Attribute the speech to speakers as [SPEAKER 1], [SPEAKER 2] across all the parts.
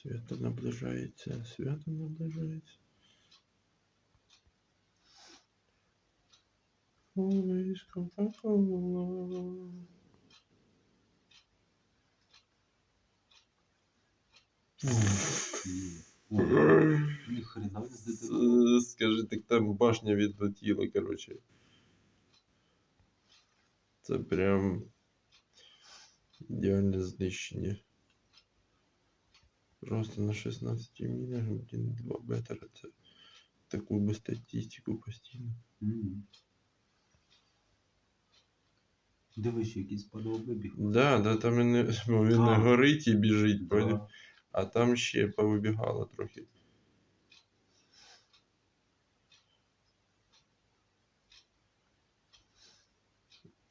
[SPEAKER 1] Свято наближається, свято наближається. Always Coca-Cola.
[SPEAKER 2] Ні хрена не здивував.
[SPEAKER 1] С- Скажи, так там башня відлетіла, короче. Це прям ідеальне знищення. Просто на 16 мінах, блін, 2 бетера. Це таку би статистику постійно.
[SPEAKER 2] Мгм. Диви, ще якийсь падав вибіг.
[SPEAKER 1] Да, да, там і не, бо він не
[SPEAKER 2] А.
[SPEAKER 1] горить і біжить,
[SPEAKER 2] Да.
[SPEAKER 1] поняв? а там ще повибігало трохи.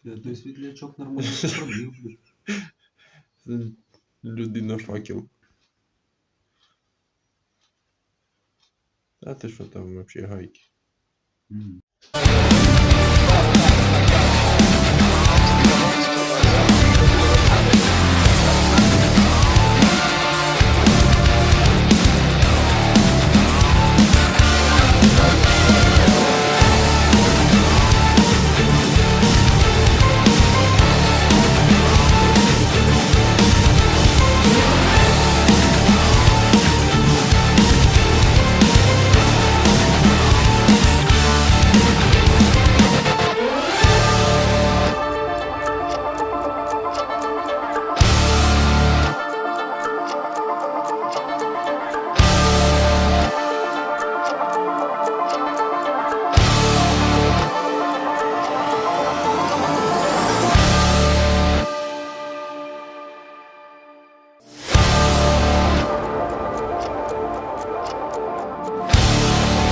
[SPEAKER 2] Бля, Той світлячок нормально пробіг. блін.
[SPEAKER 1] Це Людина факел. А ти що там вообще гайки?
[SPEAKER 2] Мгм.